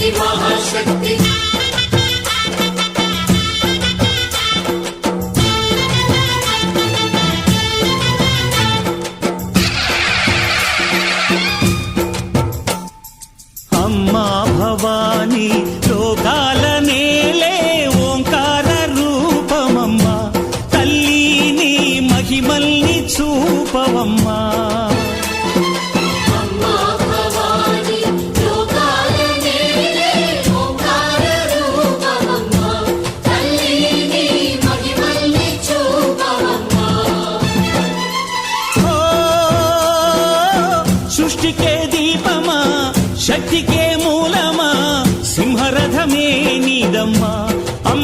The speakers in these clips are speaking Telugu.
శక్తి మహాశక్తి. అమ్మా భవానీ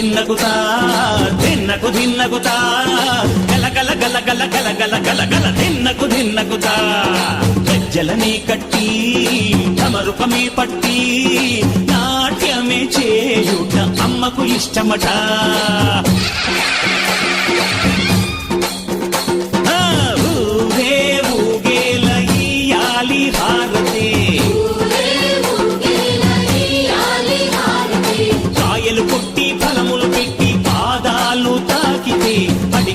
తిన్నగుతా తిన్నకు తిన్నగుతా గల గల గల గల గల గల గల గలగల ధిన్నకు ధిన్నకుతా సజ్జలనే కట్టి తమరుపమే పట్టి నాట్యమే చేయుట అమ్మకు ఇష్టమట.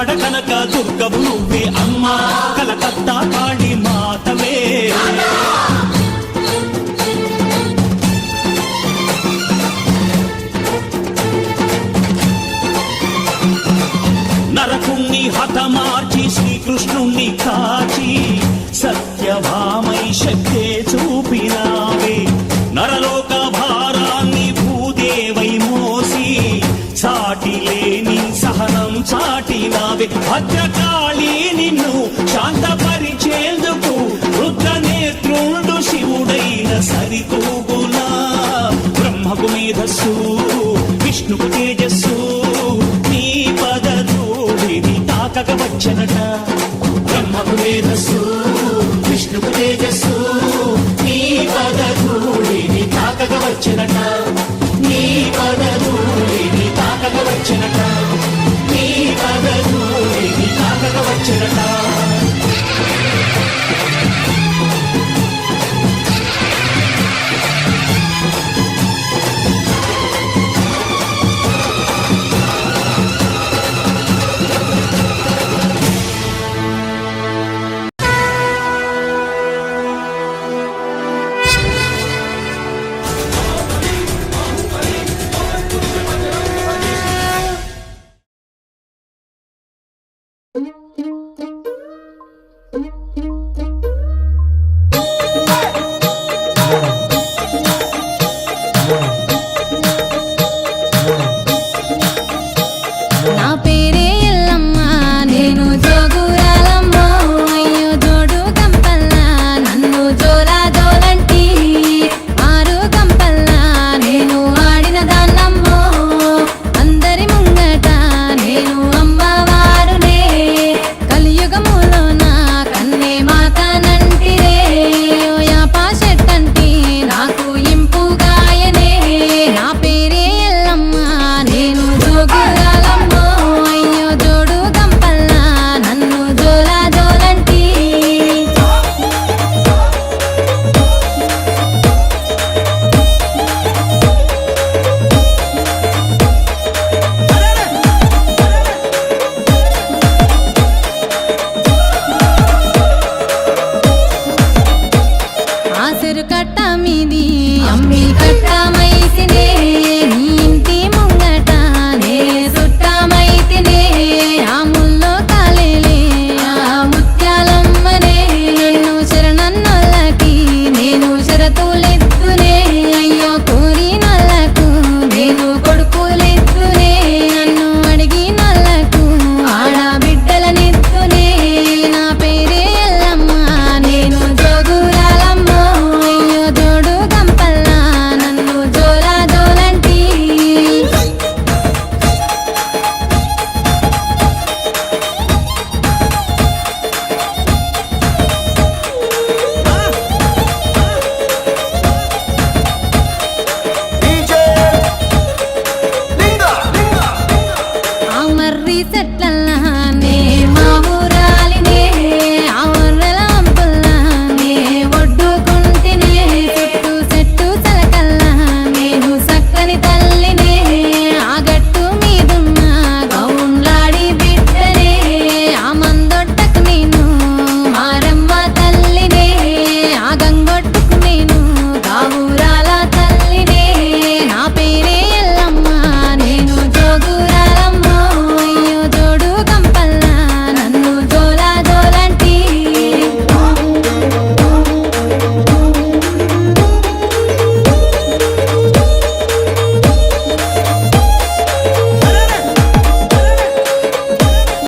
ఆడ కనక దుర్గము నువ్వే అమ్మ. కలకత్తా కాళీ మాతవే నరకుణ్ణి హతమార్చి శ్రీకృష్ణుణ్ణి కాచి సత్యభామై శక్తే చూపినావే. నరలోక భద్రకాళి నిన్ను శాంతపరిచేందుకు రుద్ర నేత్రుండు శివుడైన సరితూగునా. బ్రహ్మకు మేధస్సు విష్ణుకు తేజస్సు నీ పద ధూళిని తాకక వచ్చనట బ్రహ్మకు మేధస్సు విష్ణుకు తేజస్సు నీ పద ధూళిని తాకక వచ్చనట నీ పద ధూళిని